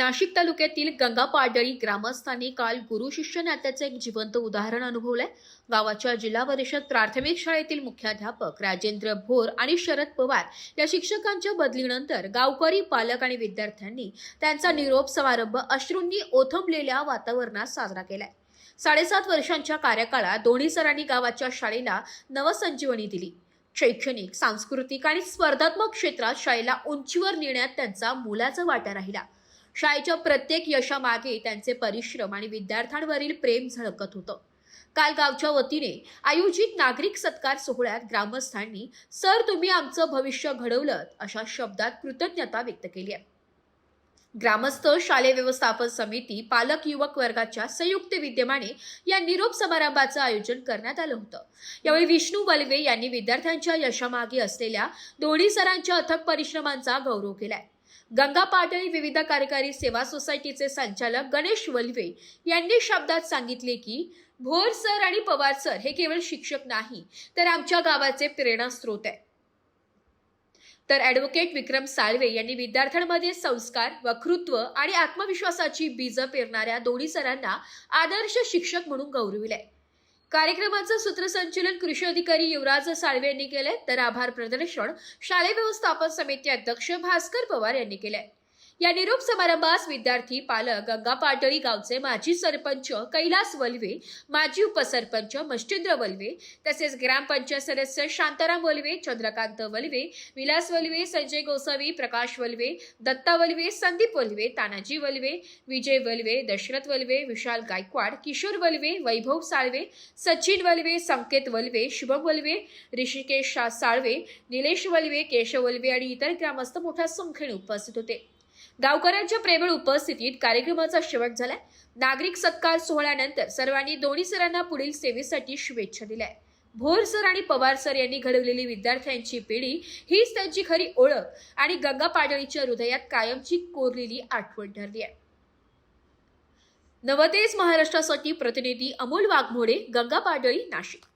नाशिक तालुक्यातील गंगापाडळी ग्रामस्थांनी काल गुरु शिष्य नात्याचं एक जिवंत उदाहरण अनुभवलंय. गावाच्या जिल्हा परिषद प्राथमिक शाळेतील मुख्याध्यापक राजेंद्र भोर आणि शरद पवार या शिक्षकांच्या बदलीनंतर गावकरी पालक आणि विद्यार्थ्यांनी त्यांचा निरोप समारंभ अश्रूंनी ओथंबलेल्या वातावरणात साजरा केलाय. साडेसात वर्षांच्या कार्यकाळात दोन्ही सरांनी गावाच्या शाळेला नवसंजीवनी दिली. शैक्षणिक सांस्कृतिक आणि स्पर्धात्मक क्षेत्रात शाळेला उंचीवर नेण्यात त्यांचा मोलाचा वाटा राहिला. शाळेच्या प्रत्येक यशामागे त्यांचे परिश्रम आणि विद्यार्थ्यांवरील प्रेम झळकत होतं. काल गावच्या वतीने आयोजित नागरिक सत्कार सोहळ्यात ग्रामस्थांनी सर तुम्ही आमचं भविष्य घडवलं अशा शब्दात कृतज्ञता व्यक्त केली आहे. ग्रामस्थ शालेय व्यवस्थापन समिती पालक युवक वर्गाच्या संयुक्त विद्यमाने या निरोप समारंभाचं आयोजन करण्यात आलं होतं. यावेळी विष्णू वल्वे यांनी विद्यार्थ्यांच्या यशामागे असलेल्या दोन्ही सरांच्या अथक परिश्रमांचा गौरव केलाय. गंगा पाटळी विविध कार्यकारी सेवा सोसायटीचे संचालक गणेश वल्वे यांनी शब्दात सांगितले की भोर सर आणि पवार सर हे केवळ शिक्षक नाही तर आमच्या गावाचे प्रेरणास्त्रोत आहे. तर ॲडव्होकेट विक्रम साळवे यांनी विद्यार्थ्यांमध्ये संस्कार वक्तृत्व आणि आत्मविश्वासाची बीजं पेरणाऱ्या दोन्ही सरांना आदर्श शिक्षक म्हणून गौरविलंय. कार्यक्रमाचं सूत्रसंचलन कृषी अधिकारी युवराज साळवे यांनी केलंय. तर आभार प्रदर्शन शालेय व्यवस्थापन समिती अध्यक्ष भास्कर पवार यांनी केलंय. या निरोप समारंभास विद्यार्थी पालक गंगा पाटळी गावचे माजी सरपंच कैलास वलवे माजी उपसरपंच मच्छिंद्र वलवे तसेच ग्रामपंचायत सदस्य शांताराम वलवे चंद्रकांत वलवे विलास वलवे संजय गोसावी प्रकाश वलवे दत्ता वलवे संदीप वलवे तानाजी वलवे विजय वलवे दशरथ वलवे विशाल गायकवाड किशोर वलवे वैभव साळवे सचिन वलवे संकेत वलवे शुभम वलवे ऋषिकेश साळवे निलेश वलवे केशव वलवे आणि इतर ग्रामस्थ मोठ्या संख्येने उपस्थित होते. गावकऱ्यांच्या प्रेमळ उपस्थितीत कार्यक्रमाचा शेवट झालाय. नागरिक सत्कार सोहळ्यानंतर सर्वांनी दोन्ही सरांना पुढील सेवेसाठी शुभेच्छा दिल्या भोर सर आणि पवार सर यांनी घडवलेली विद्यार्थ्यांची पिढी हीच त्यांची खरी ओळख आणि गंगा पाडळीच्या हृदयात कायमची कोरलेली आठवण ठरली आहे. नवतेज महाराष्ट्रासाठी प्रतिनिधी अमोल वाघमोडे गंगा पाडळी नाशिक.